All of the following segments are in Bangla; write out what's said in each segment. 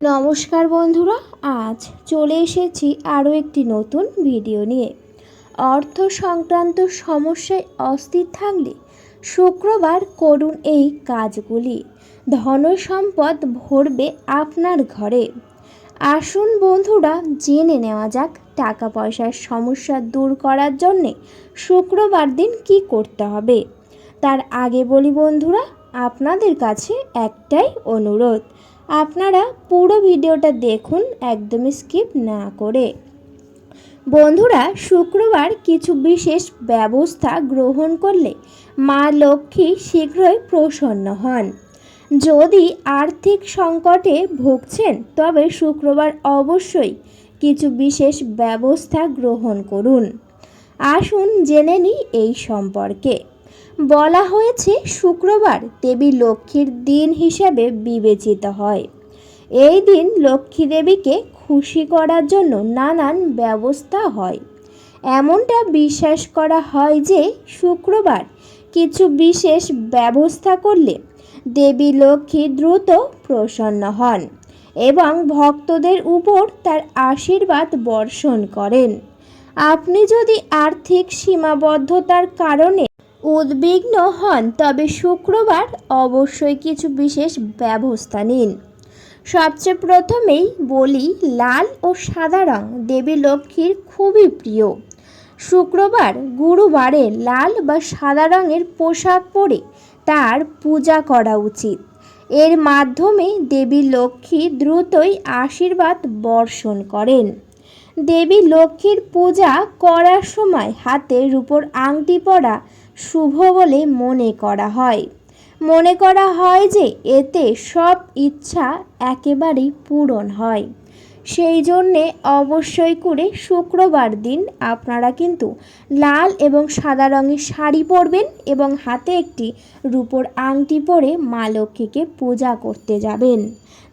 নমস্কার বন্ধুরা, আজ চলে এসেছি আরও একটি নতুন ভিডিও নিয়ে। অর্থ সংক্রান্ত সমস্যায় অস্থির থাকলে শুক্রবার করুন এই কাজগুলি। ধন সম্পদ ভরবে আপনার ঘরে। আসুন বন্ধুরা, জেনে নেওয়া যাক টাকা পয়সার সমস্যা দূর করার জন্যে শুক্রবার দিন কি করতে হবে। তার আগে বলি বন্ধুরা, আপনাদের কাছে একটাই অনুরোধ আপনারা পুরো ভিডিওটা দেখুন, একদমই স্কিপ না করে। বন্ধুরা, শুক্রবার কিছু বিশেষ ব্যবস্থা গ্রহণ করলে মা লক্ষ্মী শীঘ্রই প্রসন্ন হন। যদি আর্থিক সংকটে ভুগছেন, তবে শুক্রবার অবশ্যই কিছু বিশেষ ব্যবস্থা গ্রহণ করুন। আসুন জেনে নিই এই সম্পর্কে। বলা হয়েছে শুক্রবার দেবী লক্ষ্মীর দিন হিসাবে বিবেচিত হয়। এই দিন লক্ষ্মী দেবীকে খুশি করার জন্য নানান ব্যবস্থা হয়। এমনটা বিশ্বাস করা হয় যে শুক্রবার কিছু বিশেষ ব্যবস্থা করলে দেবী লক্ষ্মী দ্রুত প্রসন্ন হন এবং ভক্তদের উপর তার আশীর্বাদ বর্ষণ করেন। আপনি যদি আর্থিক সীমাবদ্ধতার কারণে উদ্বিগ্ন হন, তবে শুক্রবার অবশ্যই কিছু বিশেষ ব্যবস্থা নিন। সবচেয়ে প্রথমেই বলি, লাল ও সাদা রং দেবী লক্ষ্মীর খুবই প্রিয়। শুক্রবার গুরুবারে লাল বা সাদা রঙের পোশাক পরে তার পূজা করা উচিত। এর মাধ্যমে দেবী লক্ষ্মী দ্রুতই আশীর্বাদ বর্ষণ করেন। দেবী লক্ষ্মীর পূজা করার সময় হাতে রূপোর আংটি পরা শুভ বলে মনে করা হয়। মনে করা হয় যে এতে সব ইচ্ছা একেবারেই পূরণ হয়। সেই জন্যে অবশ্যই করে শুক্রবার দিন আপনারা কিন্তু লাল এবং সাদা রঙের শাড়ি পরবেন এবং হাতে একটি রূপোর আংটি পরে মা লক্ষ্মীকে পূজা করতে যাবেন।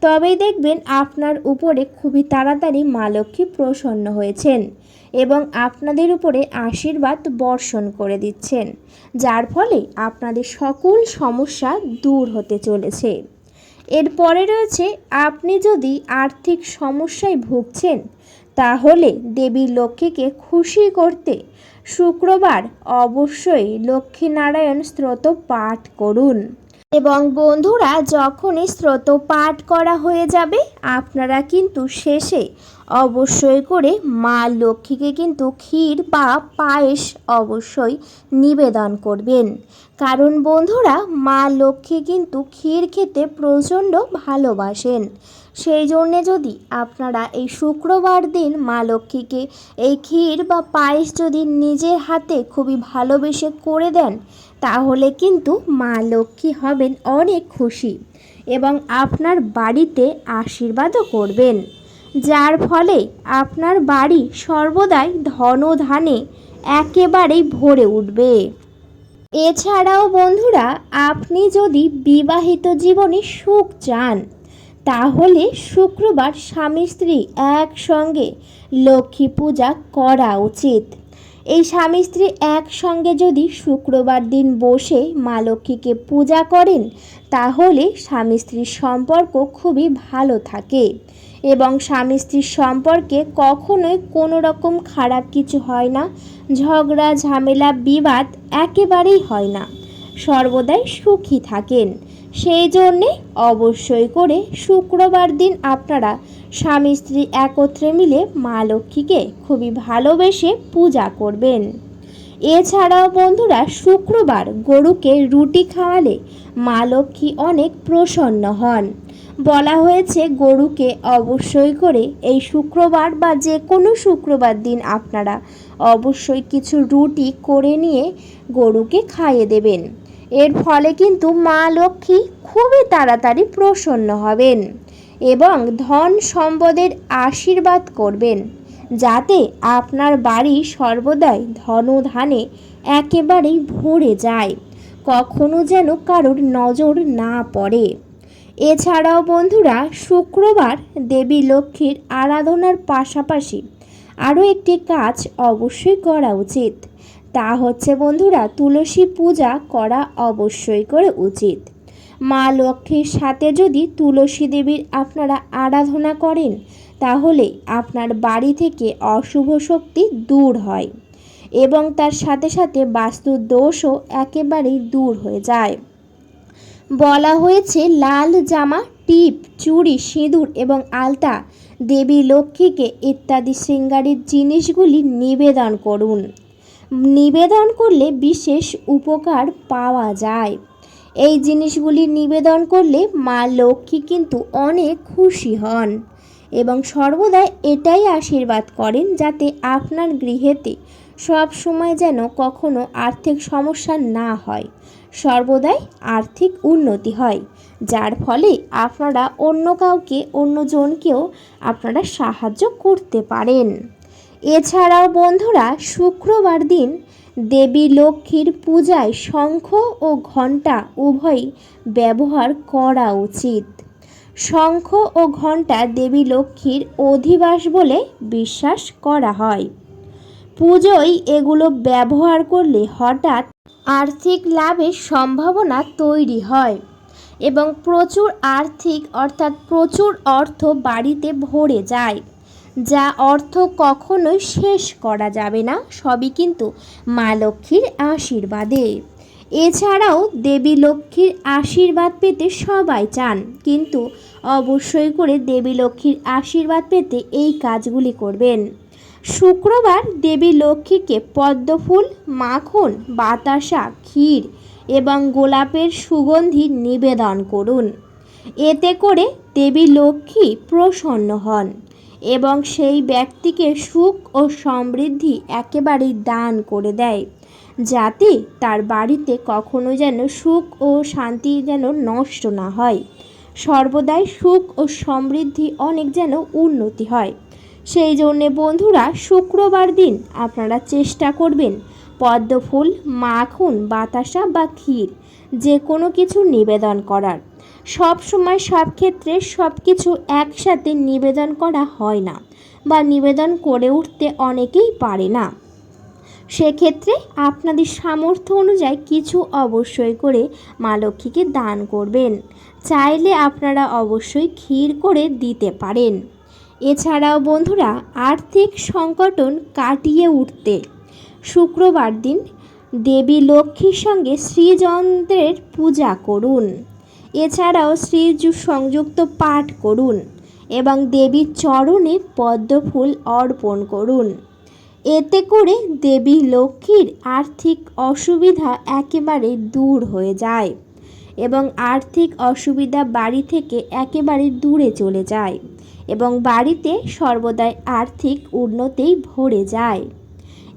তবেই দেখবেন আপনার উপরে খুবই তাড়াতাড়ি মা লক্ষ্মী প্রসন্ন হয়েছেন এবং আপনাদের উপরে আশীর্বাদ বর্ষণ করে দিচ্ছেন, যার ফলে আপনাদের সকল সমস্যা দূর হতে চলেছে। এরপরে রয়েছে, আপনি যদি আর্থিক সমস্যায় ভুগছেন, তাহলে দেবী লক্ষ্মীকে খুশি করতে শুক্রবার অবশ্যই লক্ষ্মীনারায়ণ স্তোত্র পাঠ করুন। এবং বন্ধুরা, যখনই স্রোত পাঠ করা হয়ে যাবে, আপনারা কিন্তু শেষে অবশ্যই করে মা লক্ষ্মীকে কিন্তু ক্ষীর বা পায়েস অবশ্যই নিবেদন করবেন। কারণ বন্ধুরা, মা লক্ষ্মী কিন্তু ক্ষীর খেতে প্রচণ্ড ভালোবাসেন। সেই জন্যে যদি আপনারা এই শুক্রবার দিন মা লক্ষ্মীকে এই ক্ষীর বা পায়েস যদি নিজের হাতে খুবই ভালোবেসে করে দেন তাহলে কিন্তু মা লক্ষ্মী হবেন অনেক খুশি এবং আপনার বাড়িতে আশীর্বাদও করবেন। যার ফলে আপনার বাড়ি সর্বদাই ধনধানে একেবারেই ভরে উঠবে। এছাড়াও বন্ধুরা, আপনি যদি বিবাহিত জীবনে সুখ চান, তাহলে শুক্রবার স্বামী স্ত্রী একসঙ্গে লক্ষ্মী পূজা করা উচিত। এই স্বামী স্ত্রী একসঙ্গে যদি শুক্রবার দিন বসে মা লক্ষ্মীকে পূজা করেন, তাহলে স্বামী স্ত্রীর সম্পর্ক খুবই ভালো থাকে। এবং স্বামী স্ত্রীর সম্পর্কে কখনোই কোনো রকম খারাপ কিছু হয় না, ঝগড়া, ঝামেলা, বিবাদ একেবারেই হয় না। সর্বদাই সুখী থাকেন। সেই জন্যে অবশ্যই করে শুক্রবার দিন আপনারা স্বামী স্ত্রী একত্রে মিলে মা লক্ষ্মীকে খুবই ভালোবেসে পূজা করবেন। এছাড়াও বন্ধুরা, শুক্রবার গরুকে রুটি খাওয়ালে মা লক্ষ্মী অনেক প্রসন্ন হন। বলা হয়েছে, গরুকে অবশ্যই করে এই শুক্রবার বা যে কোনো শুক্রবার দিন আপনারা অবশ্যই কিছু রুটি করে নিয়ে গরুকে খাইয়ে দেবেন। এর ফলে কিন্তু মা লক্ষ্মী খুবই তাড়াতাড়ি প্রসন্ন হবেন। এবং ধন সম্পদের আশীর্বাদ করবেন, যাতে আপনার বাড়ি সর্বদাই ধনধানে একেবারেই ভরে যায়, কখনো যেন কারোর নজর না পড়ে। এছাড়াও বন্ধুরা, শুক্রবার দেবী লক্ষ্মীর আরাধনার পাশাপাশি আরও একটি কাজ অবশ্যই করা উচিত। তা হচ্ছে বন্ধুরা, তুলসী পূজা করা অবশ্যই করে উচিত। মা লক্ষ্মীর সাথে যদি তুলসী দেবীর আপনারা আরাধনা করেন, তাহলে আপনার বাড়ি থেকে অশুভ শক্তি দূর হয় এবং তার সাথে সাথে বাস্তুর দোষও একেবারেই দূর হয়ে যায়। বলা হয়েছে, লাল জামা, টিপ, চুড়ি, সিঁদুর এবং আলতা দেবী লক্ষ্মীকে ইত্যাদি শৃঙ্গারের জিনিসগুলি নিবেদন করুন। নিবেদন করলে বিশেষ উপকার পাওয়া যায়। এই জিনিসগুলি নিবেদন করলে মা লক্ষ্মী কিন্তু অনেক খুশি হন এবং সর্বদাই এটাই আশীর্বাদ করেন যাতে আপনার গৃহেতে সব সময় যেন কখনো আর্থিক সমস্যা না হয়, সর্বদাই আর্থিক উন্নতি হয়, যার ফলে আপনারা অন্য কাউকে অন্যজনকেও আপনারা সাহায্য করতে পারেন। এছাড়াও বন্ধুরা, শুক্রবার দিন দেবী লক্ষ্মীর পূজায় শঙ্খ ও ঘণ্টা উভয়ই ব্যবহার করা উচিত। শঙ্খ ও ঘণ্টা দেবী লক্ষ্মীর অধিবাস বলে বিশ্বাস করা হয়। পুজোয় এগুলো ব্যবহার করলে হঠাৎ আর্থিক লাভের সম্ভাবনা তৈরি হয় এবং প্রচুর আর্থিক অর্থাৎ প্রচুর অর্থ বাড়িতে ভরে যায়। যা অর্থ কখনোই শেষ করা যাবে না, সবই কিন্তু মা লক্ষ্মীর আশীর্বাদে। এছাড়াও দেবী লক্ষ্মীর আশীর্বাদ পেতে সবাই চান, কিন্তু অবশ্যই করে দেবী লক্ষ্মীর আশীর্বাদ পেতে এই কাজগুলি করবেন। শুক্রবার দেবী লক্ষ্মীকে পদ্মফুল, মাখন, বাতাসা, ক্ষীর এবং গোলাপের সুগন্ধি নিবেদন করুন। এতে করে দেবী লক্ষ্মী প্রসন্ন হন। এবং সেই ব্যক্তিকে সুখ ও সমৃদ্ধি একেবারেই দান করে দেয়। যাতে তার বাড়িতে কখনো যেন সুখ ও শান্তি যেন নষ্ট না হয়। সর্বদাই সুখ ও সমৃদ্ধি অনেক যেন উন্নতি হয়। সেই জন্যে বন্ধুরা, শুক্রবার দিন আপনারা চেষ্টা করবেন পদ্মফুল, মাখন, বাতাসা বা ক্ষীর যে কোনো কিছু নিবেদন করার। সব সময় সব ক্ষেত্রে সব কিছু একসাথে নিবেদন করা হয় না বা নিবেদন করে উঠতে অনেকেই পারে না। সেক্ষেত্রে আপনাদের সামর্থ্য অনুযায়ী কিছু অবশ্যই করে মা লক্ষ্মীকে দান করবেন। চাইলে আপনারা অবশ্যই ক্ষীর করে দিতে পারেন। এছাড়াও বন্ধুরা, আর্থিক সংকটন কাটিয়ে উঠতে শুক্রবার দিন দেবী লক্ষ্মীর সঙ্গে শ্রীযন্ত্রের পূজা করুন। এছাড়াও শ্রী সংযুক্ত পাঠ করুন এবং দেবীর চরণে পদ্মফুল অর্পণ করুন। এতে করে দেবী লক্ষ্মীর আর্থিক অসুবিধা একেবারে দূর হয়ে যায় এবং আর্থিক অসুবিধা বাড়ি থেকে একেবারে দূরে চলে যায় এবং বাড়িতে সর্বদাই আর্থিক উন্নতিই ভরে যায়।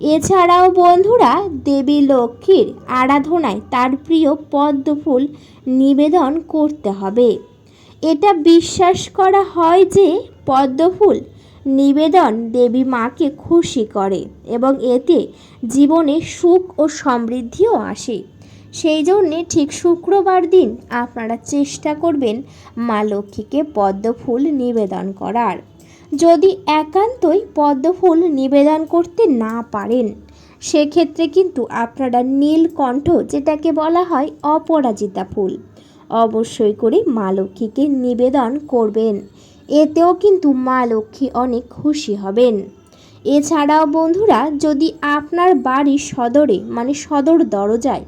এছাড়াও বন্ধুরা দেবী লক্ষ্মীর আরাধনায় তার প্রিয় পদ্মফুল নিবেদন করতে হবে। এটা বিশ্বাস করা হয় যে পদ্মফুল নিবেদন দেবী মাকে খুশি করে এবং এতে জীবনে সুখ ও সমৃদ্ধিও আসে। সেই জন্যে ঠিক শুক্রবার দিন আপনারা চেষ্টা করবেন মা লক্ষ্মীকে পদ্মফুল নিবেদন করার। যদি একান্তই পদ্মফুল নিবেদন করতে না পারেন, সেক্ষেত্রে কিন্তু আপনারা নীলকণ্ঠ, যেটাকে বলা হয় অপরাজিতা ফুল, অবশ্যই করে মা লক্ষ্মীকে নিবেদন করবেন। এতেও কিন্তু মা লক্ষ্মী অনেক খুশি হবেন। এছাড়াও বন্ধুরা, যদি আপনার বাড়ির সদরে মানে সদর দরজায়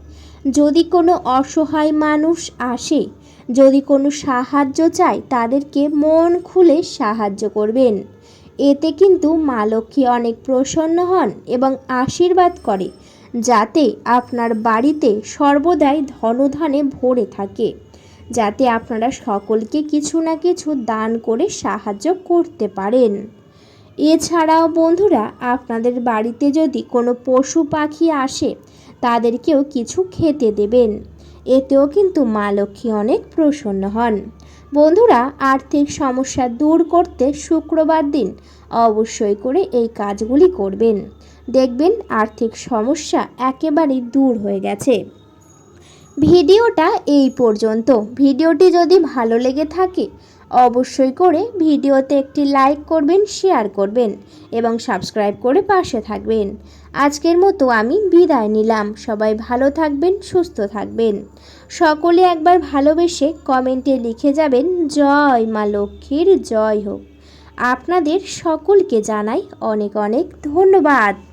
যদি কোনো অসহায় মানুষ আসে যদি কোনো সাহায্য চায় তাদেরকে মন খুলে সাহায্য করবেন। এতে কিন্তু মা লক্ষ্মী অনেক প্রসন্ন হন এবং আশীর্বাদ করে, যাতে আপনার বাড়িতে সর্বদাই ধনধানে ভরে থাকে, যাতে আপনারা সকলকে কিছু না কিছু দান করে সাহায্য করতে পারেন। এছাড়াও বন্ধুরা, আপনাদের বাড়িতে যদি কোনো পশু পাখি আসে, তাদেরকেও কিছু খেতে দেবেন। এতেও কিন্তু মা লক্ষ্মী অনেক প্রসন্ন হন। বন্ধুরা, আর্থিক সমস্যা দূর করতে শুক্রবার দিন অবশ্যই করে এই কাজগুলি করবেন। দেখবেন আর্থিক সমস্যা একেবারেই দূর হয়ে গেছে। ভিডিওটা এই পর্যন্ত। ভিডিওটি যদি ভালো লেগে থাকে অবশ্যই করে ভিডিওতে একটি লাইক করবেন, শেয়ার করবেন এবং সাবস্ক্রাইব করে পাশে থাকবেন। আজকের মতো আমি বিদায় নিলাম। সবাই ভালো থাকবেন, সুস্থ থাকবেন। সকলে একবার ভালোবেসে কমেন্টে লিখে যাবেন, জয় মা লক্ষ্মীর, জয় হোক। আপনাদের সকলকে জানাই অনেক অনেক ধন্যবাদ।